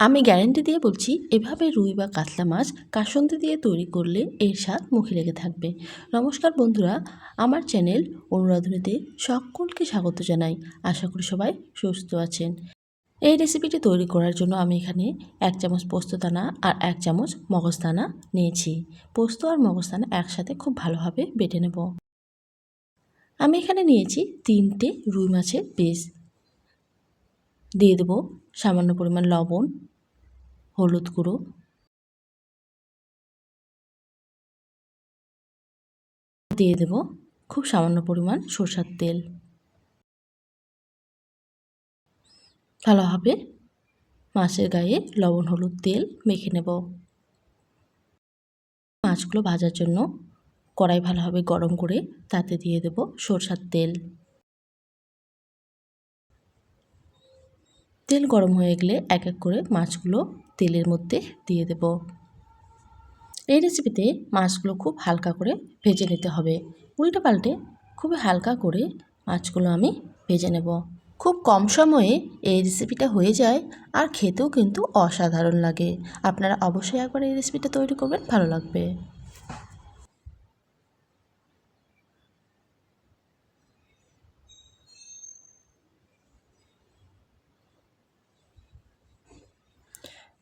আমি গ্যারেন্টি দিয়ে বলছি, এভাবে রুই বা কাতলা মাছ কাসন্দি দিয়ে তৈরি করলে এর স্বাদ মুখে লেগে থাকবে। নমস্কার বন্ধুরা, আমার চ্যানেল অনুরাধনীতে সকলকে স্বাগত জানাই। আশা করি সবাই সুস্থ আছেন। এই রেসিপিটি তৈরি করার জন্য আমি এখানে এক চামচ পোস্তদানা আর এক চামচ মগজদানা নিয়েছি। পোস্ত আর মগজদানা একসাথে খুব ভালোভাবে বেটে নেব। আমি এখানে নিয়েছি তিনটে রুই মাছের পিস দিয়ে দেবো সামান্য পরিমাণ লবণ, হলুদ গুঁড়ো, দিয়ে দেব খুব সামান্য পরিমাণ সরষার তেল। ভালোভাবে মাছের গায়ে লবণ, হলুদ তেল মেখে নেব। মাছগুলো ভাজার জন্য কড়াই ভালোভাবে গরম করে তাতে দিয়ে দেব সরষার তেল। তেল গরম হয়ে গেলে এক এক করে মাছগুলো তেলের মধ্যে দিয়ে দেব। এই রেসিপিতে মাছগুলো খুব হালকা করে ভেজে নিতে হবে। উল্টে পাল্টে খুবই হালকা করে মাছগুলো আমি ভেজে নেব। খুব কম সময়ে এই রেসিপিটা হয়ে যায় আর খেতেও কিন্তু অসাধারণ লাগে। আপনারা অবশ্যই একবার এই রেসিপিটা তৈরি করবেন, ভালো লাগবে।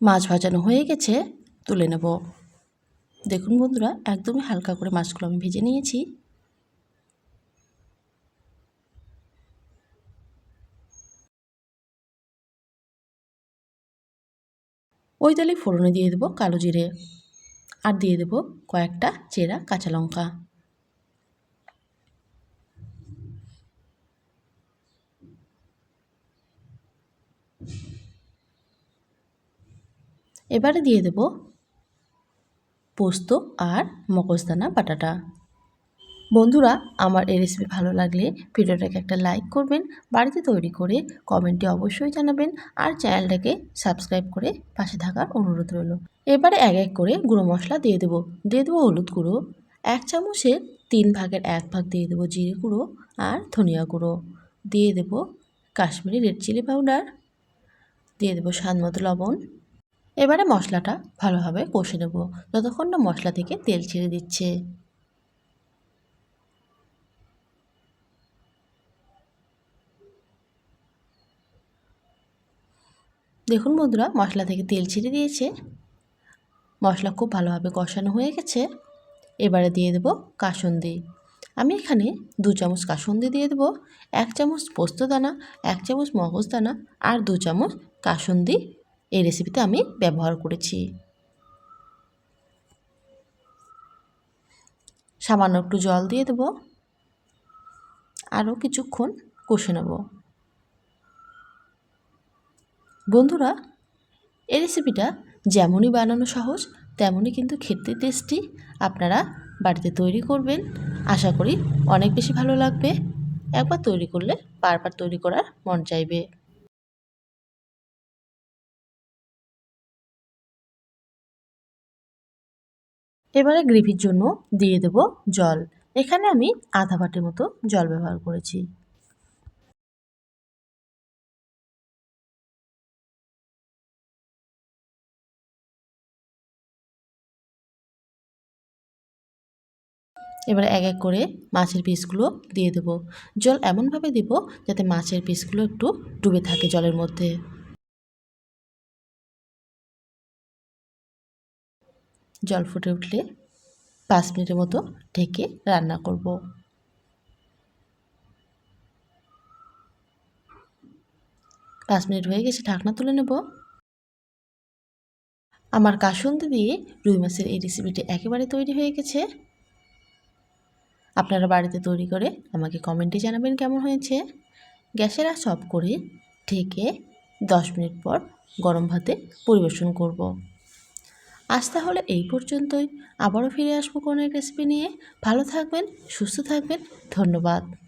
মাছ ভাজানো হয়ে গেছে, তুলে নেব। দেখুন বন্ধুরা, একদমই হালকা করে মাছগুলো আমি ভেজে নিয়েছি। ওই তেলে ফোড়নে দিয়ে দেবো কালো জিরে। আর দিয়ে দেবো কয়েকটা চেরা কাঁচা লঙ্কা। এবারে দিয়ে দেব পোস্ত আর মগজদানা, বাটাটা। বন্ধুরা, আমার এই রেসিপি ভালো লাগলে ভিডিওটাকে একটা লাইক করবেন, বাড়িতে তৈরি করে কমেন্টে অবশ্যই জানাবেন আর চ্যানেলটাকে সাবস্ক্রাইব করে পাশে থাকার অনুরোধ রইল। এবারে এক এক করে গুঁড়ো মশলা দিয়ে দেবো। দিয়ে দেবো হলুদ গুঁড়ো, এক চামচের তিন ভাগের এক ভাগ দিয়ে দেবো জিরে গুঁড়ো আর ধনিয়া গুঁড়ো। দিয়ে দেবো কাশ্মীরি রেড চিলি পাউডার দিয়ে দেবো স্বাদ মতো লবণ এবারে মশলাটা ভালোভাবে কষে নেব। যতক্ষণ না মশলা থেকে তেল ছেড়ে দিচ্ছে। দেখুন বন্ধুরা, মশলা থেকে তেল ছেড়ে দিয়েছে। মশলা খুব ভালোভাবে কষানো হয়ে গেছে। এবারে দিয়ে দেব কাসন্দি। আমি এখানে দু চামচ কাসন্দি দিয়ে দেবো, এক চামচ পোস্তদানা এক চামচ মগজ দানা আর দু চামচ কাসন্দি এই রেসিপিতে আমি ব্যবহার করেছি। সামান্য একটু জল দিয়ে দেব। আরও কিছুক্ষণ কষে নেব। বন্ধুরা, এই রেসিপিটা যেমনই বানানো সহজ, তেমনই কিন্তু খেতে টেস্টি আপনারা বাড়িতে তৈরি করবেন। আশা করি অনেক বেশি ভালো লাগবে। একবার তৈরি করলে বারবার তৈরি করার মন চাইবে। এবারে গ্রেভির জন্য দিয়ে দেব জল। এখানে আমি আধা বাটির মতো জল ব্যবহার করেছি। এবারে এক এক করে মাছের পিসগুলো দিয়ে দেবো। জল এমনভাবে দেব যাতে মাছের পিসগুলো একটু ডুবে থাকে জলের মধ্যে। জল ফুটে উঠলে পাঁচ মিনিটের মতো ঢেকে রান্না করব। পাঁচ মিনিট হয়ে গেছে, ঢাকনা তুলে নেব। আমার কাসন্দি দিয়ে রুই মাছের এই রেসিপিটি একেবারে তৈরি হয়ে গেছে। আপনারা বাড়িতে তৈরি করে আমাকে কমেন্টে জানাবেন কেমন হয়েছে। গ্যাসের আঁচ অফ করে ঢেকে দশ মিনিট পর গরম ভাতে পরিবেশন করব। আজ তাহলে এই পর্যন্তই। আবারও ফিরে আসব কোনো এক রেসিপি নিয়ে। ভালো থাকবেন, সুস্থ থাকবেন। ধন্যবাদ।